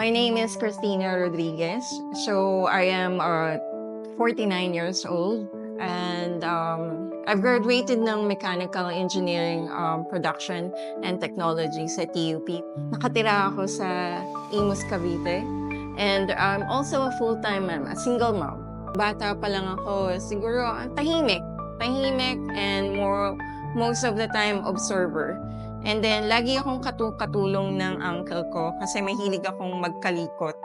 My name is Christina Rodriguez. So I am uh, 49 years old and um, I've graduated ng Mechanical Engineering um, Production and Technology sa TUP. Nakatira ako sa Imus, Cavite. And I'm also a full-time mom, a single mom. Bata pa lang ako, siguro ah, tahimik. Tahimik and more most of the time observer. And then, lagi akong katu- katulong ng uncle ko kasi mahilig akong magkalikot.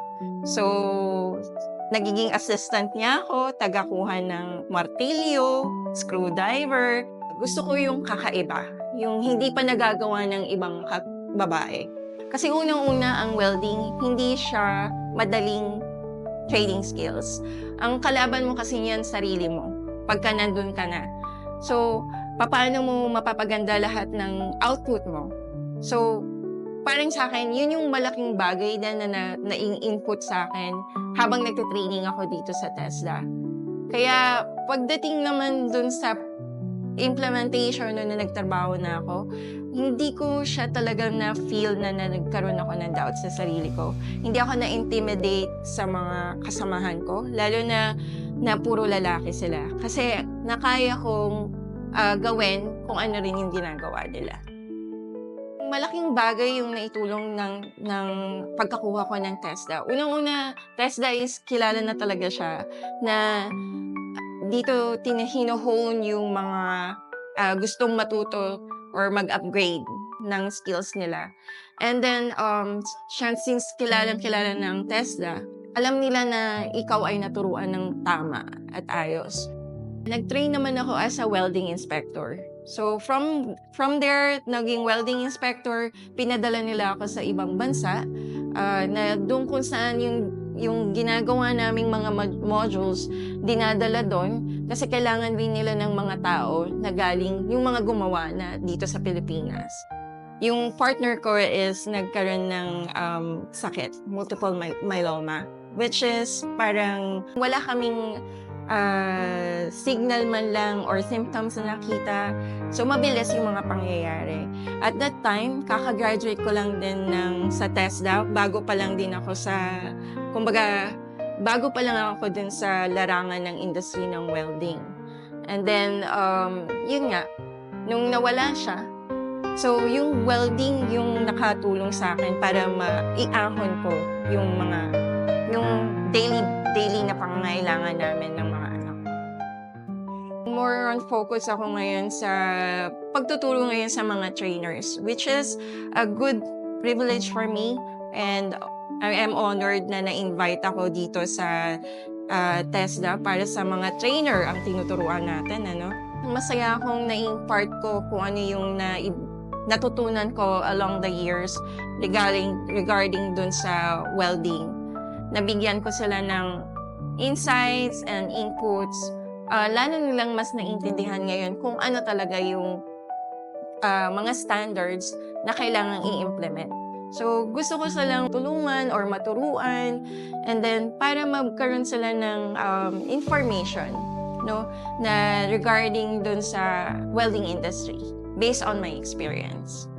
So, nagiging assistant niya ako, tagakuha ng martilyo, screwdriver. Gusto ko yung kakaiba, yung hindi pa nagagawa ng ibang babae. Kasi unang-una ang welding, hindi siya madaling trading skills. Ang kalaban mo kasi yan sarili mo pagka nandun ka na. So, paano mo mapapaganda lahat ng output mo? So, parang sa akin, yun yung malaking bagay na na, na, na input sa akin habang nagte-training ako dito sa Tesla. Kaya pagdating naman dun sa implementation no, na nagtrabaho na ako, hindi ko siya talagang na-feel na, na nagkaroon ako ng doubt sa sarili ko. Hindi ako na-intimidate sa mga kasamahan ko, lalo na na puro lalaki sila. Kasi nakaya kong ah, gawin kung ano rin yung ginagawa nila. Malaking bagay yung naitulong ng, ng pagkakuha ko ng TESDA. Unang-una, TESDA is kilala na talaga siya na dito tinahino-hone yung mga ah, gustong matuto or mag-upgrade ng skills nila. And then, um, since kilala kilala ng TESDA, alam nila na ikaw ay naturuan ng tama at ayos. Nag-train naman ako as a welding inspector. So from from there, naging welding inspector, pinadala nila ako sa ibang bansa ah, na doon kung saan yung yung ginagawa naming mga mod- modules, dinadala doon kasi kailangan din nila ng mga tao na galing, yung mga gumawa na dito sa Pilipinas. Yung partner ko is nagkaroon ng um, sakit, multiple my- myeloma, which is parang wala kaming ah, signal man lang or symptoms na nakita. So, mabilis yung mga pangyayari. At that time, kakagraduate ko lang din ng, sa TESDA. Bago pa lang din ako sa, kumbaga, bago pa lang ako din sa larangan ng industry ng welding. And then, um, yun nga, nung nawala siya, so yung welding yung nakatulong sa akin para maiahon ko yung mga, yung daily, daily na pangangailangan namin ng. More on focus ako ngayon sa pagtuturo ngayon sa mga trainers, which is a good privilege for me and I am honored na na-invite ako dito sa ah, TESDA para sa mga trainer ang tinuturuan natin. Ano? Masaya akong na-impart ko kung ano yung na natutunan ko along the years regarding, regarding dun sa welding. Nabigyan ko sila ng insights and inputs. Ah, lalo nilang mas naintindihan ngayon kung ano talaga yung ah, mga standards na kailangang i-implement. So, gusto ko silang tulungan or maturuan and then para magkaroon sila ng um, information no na regarding dun sa welding industry based on my experience.